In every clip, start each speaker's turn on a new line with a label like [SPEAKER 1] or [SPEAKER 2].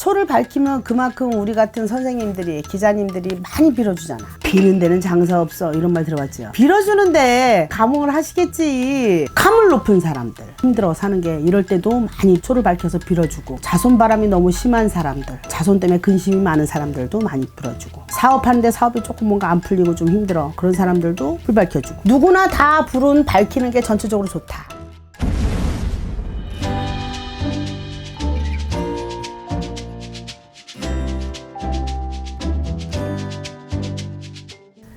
[SPEAKER 1] 초를 밝히면 그만큼 우리 같은 선생님들이 기자님들이 많이 빌어주잖아. 비는 데는 장사 없어 이런 말 들어봤죠. 빌어주는데 감흥을 하시겠지. 감을 높은 사람들 힘들어 사는 게 이럴 때도 많이 초를 밝혀서 빌어주고 자손 바람이 너무 심한 사람들 자손 때문에 근심이 많은 사람들도 많이 빌어주고 사업하는데 사업이 조금 뭔가 안 풀리고 좀 힘들어 그런 사람들도 불 밝혀주고 누구나 다 불은 밝히는 게 전체적으로 좋다.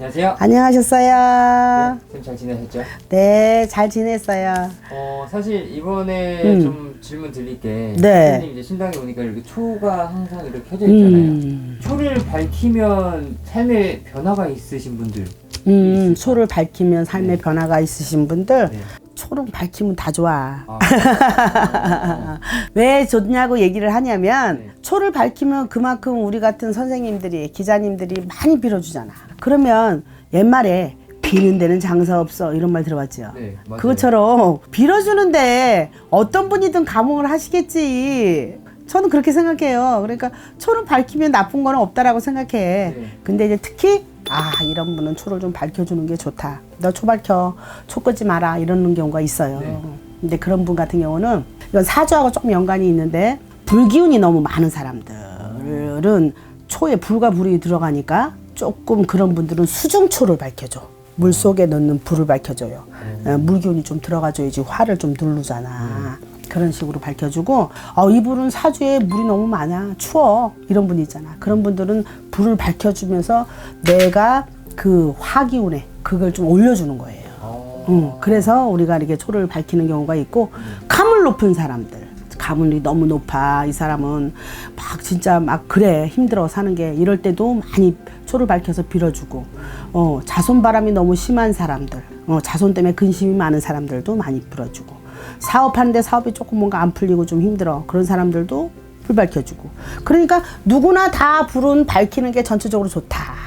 [SPEAKER 2] 안녕하세요.
[SPEAKER 1] 안녕하셨어요.
[SPEAKER 2] 쌤잘 지내셨죠?
[SPEAKER 1] 네, 잘 지냈어요.
[SPEAKER 2] 어 사실 이번에
[SPEAKER 1] 음.
[SPEAKER 2] 좀 질문 드릴 게
[SPEAKER 1] 네.
[SPEAKER 2] 선생님 이제 신당에 오니까 이렇게 초가 항상 이렇게 켜져 있잖아요.
[SPEAKER 1] 음,
[SPEAKER 2] 초를 밝히면 삶에 변화가 있으신 분들
[SPEAKER 1] 음, 초를 밝히면 삶의
[SPEAKER 2] 네.
[SPEAKER 1] 변화가 있으신 분들,
[SPEAKER 2] 네.
[SPEAKER 1] 초를 밝히면 다 좋아.
[SPEAKER 2] 아,
[SPEAKER 1] 왜 좋냐고 얘기를 하냐면,
[SPEAKER 2] 네.
[SPEAKER 1] 초를 밝히면 그만큼 우리 같은 선생님들이, 기자님들이 많이 빌어주잖아. 그러면 옛말에 비는 데는 장사 없어. 이런 말 들어봤죠?
[SPEAKER 2] 네, 맞아요.
[SPEAKER 1] 그것처럼 빌어주는데 어떤 분이든 감흥을 하시겠지. 저는 그렇게 생각해요. 그러니까 초를 밝히면 나쁜 거는 없다라고 생각해.
[SPEAKER 2] 네.
[SPEAKER 1] 근데 이제 특히 아 이런 분은 초를 좀 밝혀주는 게 좋다. 너 초 밝혀, 초 끄지 마라 이러는 경우가 있어요.
[SPEAKER 2] 네.
[SPEAKER 1] 근데 그런 분 같은 경우는 이건 사주하고 조금 연관이 있는데 불기운이 너무 많은 사람들은 초에 불과 불이 들어가니까 조금 그런 분들은 수중초를 밝혀줘. 물 속에 넣는 불을 밝혀줘요. 어, 물기운이 좀 들어가줘야지 화를 좀 누르잖아. 그런 식으로 밝혀주고 어, 이 불은 사주에 물이 너무 많아 추워. 이런 분 있잖아. 그런 분들은 불을 밝혀주면서 내가 그 화기운에 그걸 좀 올려주는 거예요.
[SPEAKER 2] 어,
[SPEAKER 1] 음, 그래서 우리가 이렇게 초를 밝히는 경우가 있고 가물 높은 사람들. 가물이 너무 높아 이 사람은. 막 진짜 막 그래 힘들어 사는 게. 이럴 때도 많이 초를 밝혀서 빌어주고 어, 자손 바람이 너무 심한 사람들. 어, 자손 때문에 근심이 많은 사람들도 많이 빌어주고 사업하는데 사업이 조금 뭔가 안 풀리고 좀 힘들어 그런 사람들도 불 밝혀주고 그러니까 누구나 다 불은 밝히는 게 전체적으로 좋다.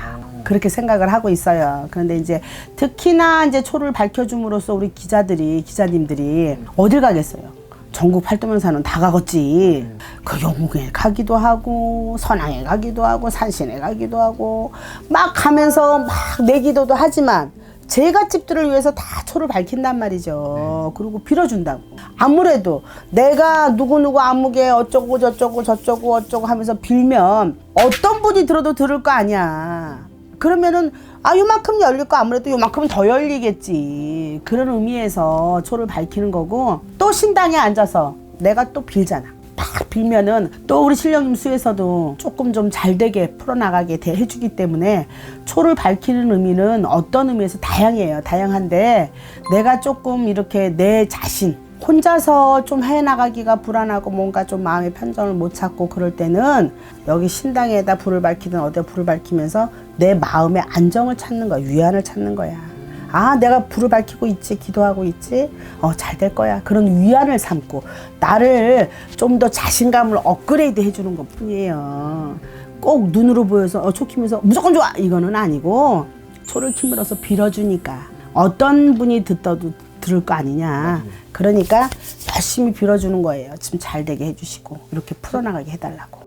[SPEAKER 1] 그렇게 생각을 하고 있어요. 그런데 이제 특히나 이제 초를 밝혀줌으로써 우리 기자들이 기자님들이 어딜 가겠어요. 전국 팔도면사는 다 가겠지. 그 영웅에 가기도 하고 선왕에 가기도 하고 산신에 가기도 하고 막 가면서 막 내기도도 하지만 제갓집들을 위해서 다 초를 밝힌단 말이죠. 그리고 빌어준다고. 아무래도 내가 누구누구 아무개 어쩌고 저쩌고 저쩌고 어쩌고 하면서 빌면 어떤 분이 들어도 들을 거 아니야. 그러면은 아 요만큼 열릴 거 아무래도 요만큼은 더 열리겠지. 그런 의미에서 초를 밝히는 거고 또 신당에 앉아서 내가 또 빌잖아. 막 빌면은 또 우리 신령님 수에서도 조금 좀 잘 되게 풀어나가게 돼- 해주기 때문에 초를 밝히는 의미는 어떤 의미에서 다양해요. 다양한데 내가 조금 이렇게 내 자신 혼자서 좀 해나가기가 불안하고 뭔가 좀 마음의 편정을 못 찾고 그럴 때는 여기 신당에다 불을 밝히든 어디에 불을 밝히면서 내 마음의 안정을 찾는 거야. 위안을 찾는 거야. 아, 내가 불을 밝히고 있지, 기도하고 있지, 어, 잘 될 거야. 그런 위안을 삼고, 나를 좀 더 자신감을 업그레이드 해주는 것 뿐이에요. 꼭 눈으로 보여서, 어, 초 키면서 무조건 좋아! 이거는 아니고, 초를 키물어서 빌어주니까. 어떤 분이 듣더라도 들을 거 아니냐. 그러니까 열심히 빌어주는 거예요. 지금 잘 되게 해주시고, 이렇게 풀어나가게 해달라고.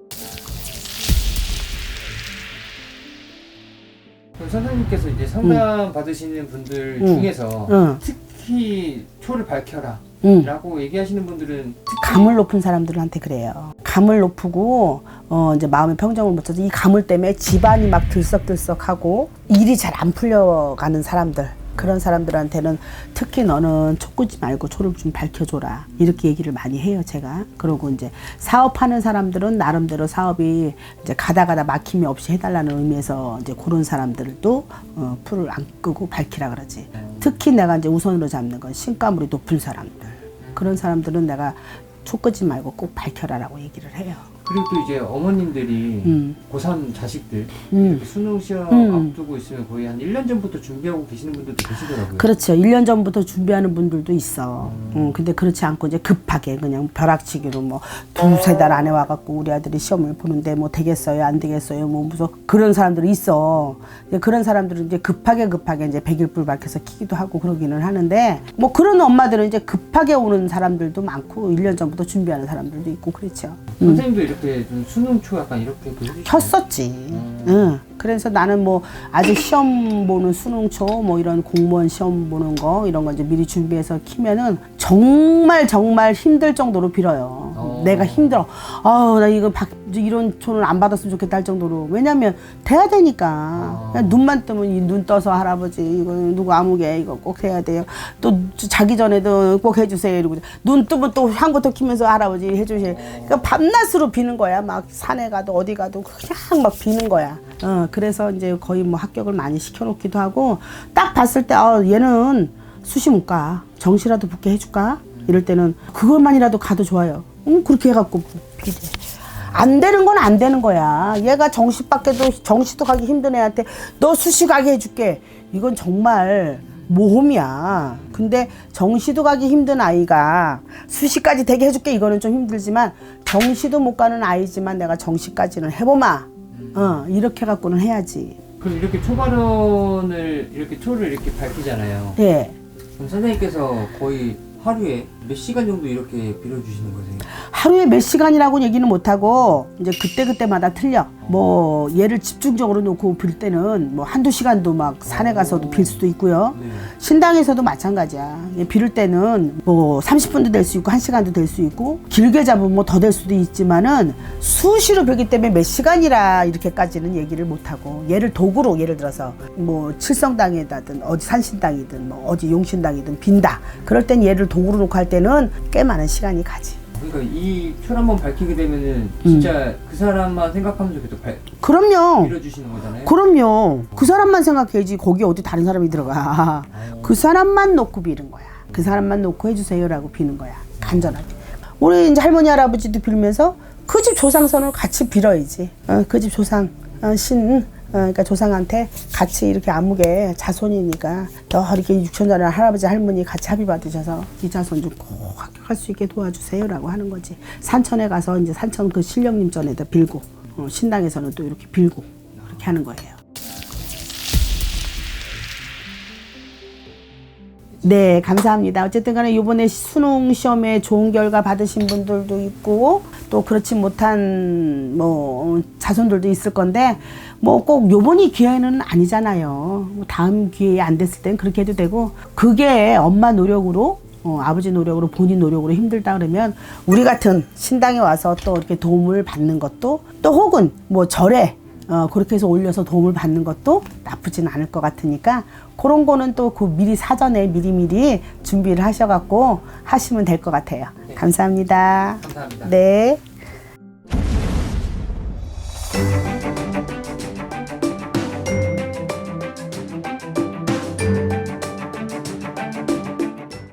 [SPEAKER 2] 그럼 선생님께서 이제 상담 받으시는 분들
[SPEAKER 1] 음.
[SPEAKER 2] 중에서
[SPEAKER 1] 응.
[SPEAKER 2] 특히 초를 밝혀라
[SPEAKER 1] 응.
[SPEAKER 2] 라고 얘기하시는 분들은
[SPEAKER 1] 감을 높은 사람들한테 그래요. 감을 높고 어 이제 마음의 평정을 못 찾아 이 감을 때문에 집안이 막 들썩들썩하고 일이 잘 안 풀려가는 사람들 그런 사람들한테는 특히 너는 초 끄지 말고 초를 좀 밝혀줘라. 이렇게 얘기를 많이 해요 제가. 그리고 이제 사업하는 사람들은 나름대로 사업이 이제 가다 가다 막힘이 없이 해달라는 의미에서 이제 그런 사람들도 어, 풀을 안 끄고 밝히라 그러지. 특히 내가 이제 우선으로 잡는 건 신가물이 높은 사람들. 그런 사람들은 내가 초 끄지 말고 꼭 밝혀라라고 얘기를 해요.
[SPEAKER 2] 그리고 또 이제 어머님들이
[SPEAKER 1] 음.
[SPEAKER 2] 고3 자식들
[SPEAKER 1] 음.
[SPEAKER 2] 수능 시험
[SPEAKER 1] 음.
[SPEAKER 2] 앞두고 있으면 거의 한 1년 전부터 준비하고 계시는 분들도 계시더라고요.
[SPEAKER 1] 그렇죠. 1년 전부터 준비하는 분들도 있어. 음, 근데 그렇지 않고 이제 급하게 그냥 벼락치기로 뭐 두세 달 안에 와갖고 우리 아들이 시험을 보는데 뭐 되겠어요, 안 되겠어요, 뭐 무슨 그런 사람들이 있어. 이제 그런 사람들은 이제 급하게 급하게 이제 백일불 밝혀서 키기도 하고 그러기는 하는데 뭐 그런 엄마들은 이제 급하게 오는 사람들도 많고 1년 전부터 준비하는 사람들도 있고 그렇죠.
[SPEAKER 2] 선생님도 이렇게 이렇게 좀 수능 초 약간 이렇게?
[SPEAKER 1] 켰었지.
[SPEAKER 2] 음.
[SPEAKER 1] 응. 그래서 나는 뭐 아직 시험 보는 수능초 뭐 이런 공무원 시험 보는 거 이런 거 이제 미리 준비해서 키면은 정말 정말 힘들 정도로 빌어요.
[SPEAKER 2] 어.
[SPEAKER 1] 내가 힘들어. 아우 나 이거 박, 이런 초는 안 받았으면 좋겠다 할 정도로 왜냐면 돼야 되니까
[SPEAKER 2] 어.
[SPEAKER 1] 그냥 눈만 뜨면 이 눈 떠서 할아버지 이거 누구 아무개 이거 꼭 해야 돼요. 또 자기 전에도 꼭 해주세요 이러고 눈 뜨면 또 향부터 키면서 할아버지 해주세요. 그러니까 밤낮으로 비는 거야. 막 산에 가도 어디 가도 그냥 막 비는 거야. 어 그래서 이제 거의 뭐 합격을 많이 시켜놓기도 하고 딱 봤을 때 아, 얘는 수시 못 가. 정시라도 붙게 해줄까? 이럴 때는 그것만이라도 가도 좋아요. 응 그렇게 해갖고. 안 되는 건 안 되는 거야. 얘가 정시 밖에도 정시도 가기 힘든 애한테 너 수시 가게 해줄게. 이건 정말 모험이야. 근데 정시도 가기 힘든 아이가 수시까지 되게 해줄게. 이거는 좀 힘들지만 정시도 못 가는 아이지만 내가 정시까지는 해보마. 어 이렇게 갖고는 해야지.
[SPEAKER 2] 그럼 이렇게 초발언을 이렇게 초를 이렇게 밝히잖아요.
[SPEAKER 1] 예.
[SPEAKER 2] 그럼 선생님께서 거의 하루에 몇 시간 정도 이렇게 빌어주시는 거세요?
[SPEAKER 1] 하루에 몇 시간이라고 얘기는 못하고 이제 그때그때마다 틀려. 뭐 얘를 집중적으로 놓고 빌 때는 뭐 한두 시간도 막 산에 가서도 빌 수도 있고요.
[SPEAKER 2] 네.
[SPEAKER 1] 신당에서도 마찬가지야. 얘 빌을 때는 뭐 30분도 될 수 있고 1시간도 될 수 있고 길게 잡으면 뭐 더 될 수도 있지만은 수시로 빌기 때문에 몇 시간이라 이렇게까지는 얘기를 못 하고 얘를 도구로 예를 들어서 뭐 칠성당에다든 어디 산신당이든 뭐 어디 용신당이든 빈다. 그럴 땐 얘를 도구로 놓고 할 때는 꽤 많은 시간이 가지.
[SPEAKER 2] 그러니까 이 초를 한번 밝히게 되면은 진짜 그 사람만 생각하면서 계속 발,
[SPEAKER 1] 그럼요.
[SPEAKER 2] 빌어주시는 거잖아요.
[SPEAKER 1] 그럼요. 그 사람만 생각해야지 거기 어디 다른 사람이 들어가. 그 사람만 놓고 비는 거야. 그 사람만 놓고 해주세요라고 비는 거야. 간절하게. 우리 이제 할머니 할아버지도 빌면서 그 집 조상선을 같이 빌어야지. 어, 그집 조상 어, 신. 어, 그러니까 조상한테 같이 이렇게 아무개 자손이니까 또 이렇게 육천자를 할아버지 할머니 같이 합의 받으셔서 이 자손 좀 꼭 합격할 수 있게 도와주세요라고 하는 거지. 산천에 가서 이제 산천 그 신령님 전에다 빌고 어, 신당에서는 또 이렇게 빌고 그렇게 하는 거예요. 네, 감사합니다. 어쨌든 간에 이번에 수능 시험에 좋은 결과 받으신 분들도 있고 또 그렇지 못한 뭐 자손들도 있을 건데 뭐 꼭 요번이 기회는 아니잖아요. 뭐 다음 기회에 안 됐을 땐 그렇게 해도 되고 그게 엄마 노력으로 어, 아버지 노력으로 본인 노력으로 힘들다 그러면 우리 같은 신당에 와서 또 이렇게 도움을 받는 것도 또 혹은 뭐 절에 어, 그렇게 해서 올려서 도움을 받는 것도 나쁘진 않을 것 같으니까 그런 거는 또 그 미리 사전에 미리미리 준비를 하셔갖고 하시면 될 것 같아요. 감사합니다.
[SPEAKER 2] 감사합니다.
[SPEAKER 1] 네.